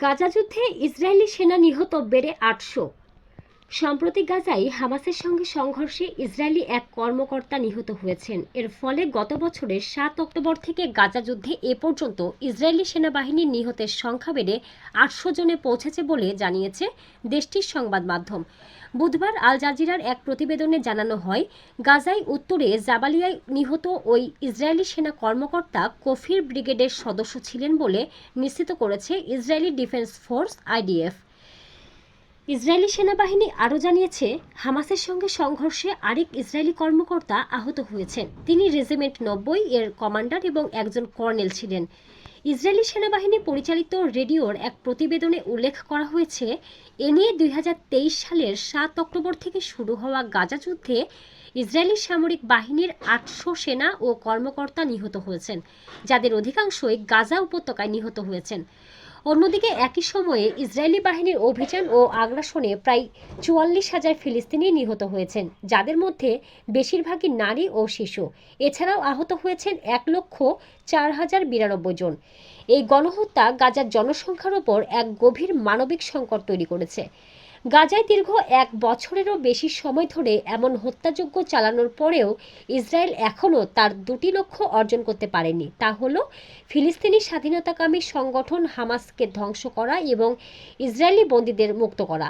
গাজা যুদ্ধে ইসরায়েলি সেনা নিহত বেড়ে আটশো। সম্প্রতি গাজায় হামাসের সঙ্গে সংঘর্ষে ইসরায়েলি এক কর্মকর্তা নিহত হয়েছেন। এর ফলে গত বছরের সাত অক্টোবর থেকে গাজা যুদ্ধে এ পর্যন্ত ইসরায়েলি সেনাবাহিনীর নিহতের সংখ্যা বেড়ে আটশো জনে পৌঁছেছে বলে জানিয়েছে দেশটির সংবাদ মাধ্যম। বুধবার আল জাজিরার এক প্রতিবেদনে জানানো হয়, গাজায় উত্তরে জাবালিয়ায় নিহত ওই ইসরায়েলি সেনা কর্মকর্তা কফির ব্রিগেডের সদস্য ছিলেন বলে নিশ্চিত করেছে Israeli defence force IDF. Israeli সেনাবাহিনী আরও জানিয়েছে, হামাসের সঙ্গে সংঘর্ষে আরেক ইসরায়েলি কর্মকর্তা আহত হয়েছেন। তিনি রেজিমেন্ট নব্বই এর কমান্ডার এবং একজন কর্নেল ছিলেন। ইসরায়েলি সেনাবাহিনী পরিচালিত রেডিওর এক প্রতিবেদনে উল্লেখ করা হয়েছে, এ নিয়ে দুই হাজার তেইশ সালের সাত অক্টোবর থেকে শুরু হওয়া গাজা যুদ্ধে ইসরায়েলি সামরিক বাহিনীর আটশো সেনা ও কর্মকর্তা নিহত হয়েছেন, যাদের অধিকাংশই গাজা উপত্যকায় নিহত হয়েছেন। অন্যদিকে একই সময়ে ইসরায়েলি বাহিনীর অভিযান ও আগ্রাসনে প্রায় চুয়াল্লিশ হাজার ফিলিস্তিনি নিহত হয়েছেন, যাদের মধ্যে বেশিরভাগই নারী ও শিশু। এছাড়াও আহত হয়েছেন এক লক্ষ চার হাজার বিরানব্বই জন। এই গণহত্যা গাজার জনসংখ্যার ওপর এক গভীর মানবিক সংকট তৈরি করেছে। গাজায় দীর্ঘ এক বছরেরও বেশি সময় ধরে এমন হত্যাযজ্ঞ চালানোর পরেও ইসরায়েল এখনও তার দুটি লক্ষ্য অর্জন করতে পারেনি। তা হল, ফিলিস্তিনি স্বাধীনতাকামী সংগঠন হামাসকে ধ্বংস করা এবং ইসরায়েলি বন্দীদের মুক্ত করা।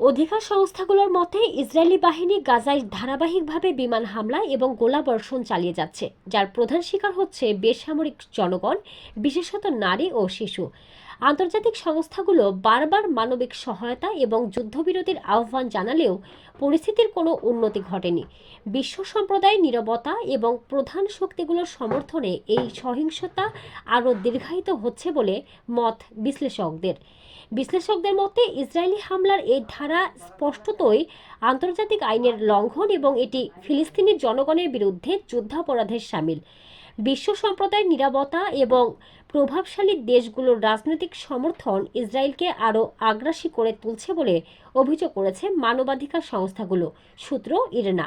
অধিকার সংস্থাগুলোর মতে, ইসরায়েলি বাহিনী গাজায় ধারাবাহিকভাবে বিমান হামলা এবং গোলাবর্ষণ চালিয়ে যাচ্ছে, যার প্রধান শিকার হচ্ছে বেসামরিক জনগণ, বিশেষত নারী ও শিশু। আন্তর্জাতিক সংস্থাগুলো বারবার মানবিক সহায়তা এবং যুদ্ধবিরতির আহ্বান জানালেও পরিস্থিতির কোনো উন্নতি ঘটেনি। বিশ্ব সম্প্রদায় নীরবতা এবং প্রধান শক্তিগুলোর সমর্থনে এই সহিংসতা আরও দীর্ঘায়িত হচ্ছে বলে মত বিশ্লেষকদের। বিশ্লেষকদের মতে, ইসরায়েলি হামলার এই ধারা স্পষ্টতই আন্তর্জাতিক আইনের লঙ্ঘন এবং এটি ফিলিস্তিনি জনগণের বিরুদ্ধে যুদ্ধাপরাধের সামিল। বিশ্ব সম্প্রদায়ের নিরাপত্তা এবং প্রভাবশালী দেশগুলোর রাজনৈতিক সমর্থন ইসরায়েলকে আরও আগ্রাসী করে তুলছে বলে অভিযোগ করেছে মানবাধিকার সংস্থাগুলো, সূত্র ইরেনা।